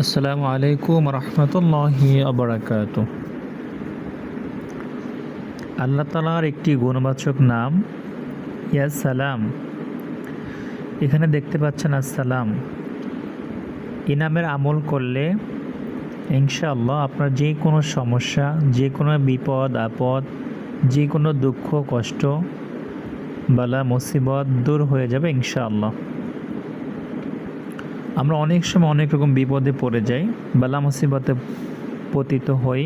আসসালামু আলাইকুম রহমতুল্লাহি আবরাকাত আল্লাহ তালার একটি গুণবাচক নাম, ইয়া সালাম। এখানে দেখতে পাচ্ছেন আসসালাম। এ নামের আমল করলে ইনশাআল্লাহ আপনার যে কোনো সমস্যা যে কোনো বিপদ, আপদ যে কোনো দুঃখ, কষ্ট, বালা, মুসিবত দূর হয়ে যাবে ইনশাআল্লাহ। আমরা অনেক সময় অনেক রকম বিপদে পড়ে যাই, বালা মুসিবতে পতিত হই,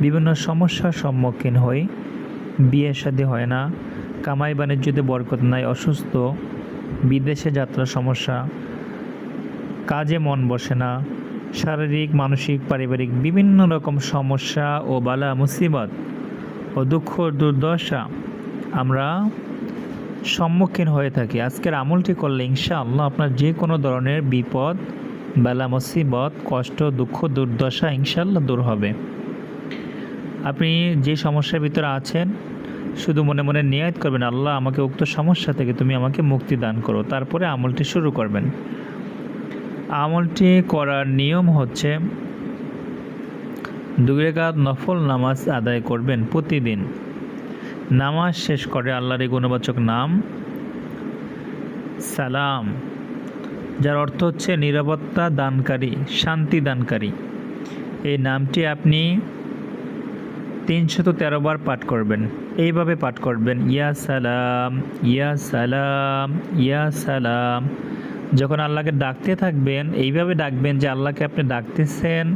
বিভিন্ন সমস্যার সম্মুখীন হই, বিয়ে শাদী হয় না, কামাই বাণিজ্যতে বরকত নাই, অসুস্থ, বিদেশে যাত্রার সমস্যা, কাজে মন বসে না, শারীরিক, মানসিক, পারিবারিক বিভিন্ন রকম সমস্যা ও বালা মুসিবত ও দুঃখ দুর্দশা আমরা সম্মুখীন হয়ে থাকি। আজকের আমলটি করলে ইনশাআল্লাহ আপনার যে কোনো ধরনের বিপদ, বেলা, মুসিবত, কষ্ট, দুঃখ, দুর্দশা ইনশাআল্লাহ দূর হবে। আপনি যে সমস্যার ভিতরে আছেন, শুধু মনে মনে নিয়াত করবেন, আল্লাহ আমাকে উক্ত সমস্যা থেকে তুমি আমাকে মুক্তি দান করো। তারপরে আমলটি শুরু করবেন। আমলটি করার নিয়ম হচ্ছে, দুই রেখাত নফল নামাজ আদায় করবেন প্রতিদিন। নামাজ শেষ করে আল্লাহর এই গুণবাচক নাম, সালাম, যার অর্থ হচ্ছে নিরাপত্তা দানকারী, শান্তি দানকারী। এই নামটি আপনি তিনশত তেরো বার পাঠ করবেন। এইভাবে পাঠ করবেন, ইয়া সালাম ইয়া সালাম ইয়া সালাম। যখন আল্লাহকে ডাকতে থাকবেন, এইভাবে ডাকবেন যে আল্লাহকে আপনি ডাকতেছেন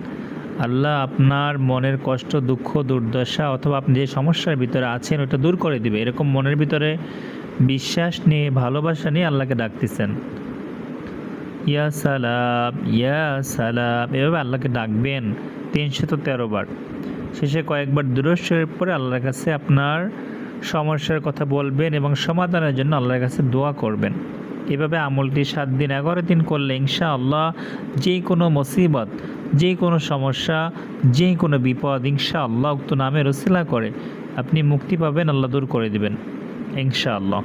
আল্লাহ আপনার মনের কষ্ট, দুঃখ, দুর্দশা অথবা আপনি যে সমস্যার ভিতরে আছেন ওটা দূর করে দিবে। এরকম মনের ভিতরে বিশ্বাস নিয়ে, ভালোবাসা নিয়ে আল্লাহকে ডাকতেছেন। ইয়া সালাম ইয়া সালাম। এভাবে আল্লাহকে ডাকবেন তিনশত তেরো বার। শেষে কয়েকবার দূরস্বরের পরে আল্লাহর কাছে আপনার সমস্যার কথা বলবেন এবং সমাধানের জন্য আল্লাহর কাছে দোয়া করবেন। এভাবে আমলটি সাত দিন, এগারো দিন করলে ইনশাআল্লাহ যে কোনো মুসিবত, যে কোনো সমস্যা, যে কোনো বিপদ ইনশাআল্লাহ উক্ত নামে রসিলা করে আপনি মুক্তি পাবেন, আল্লাহ দূর করে দেবেন ইনশা আল্লাহ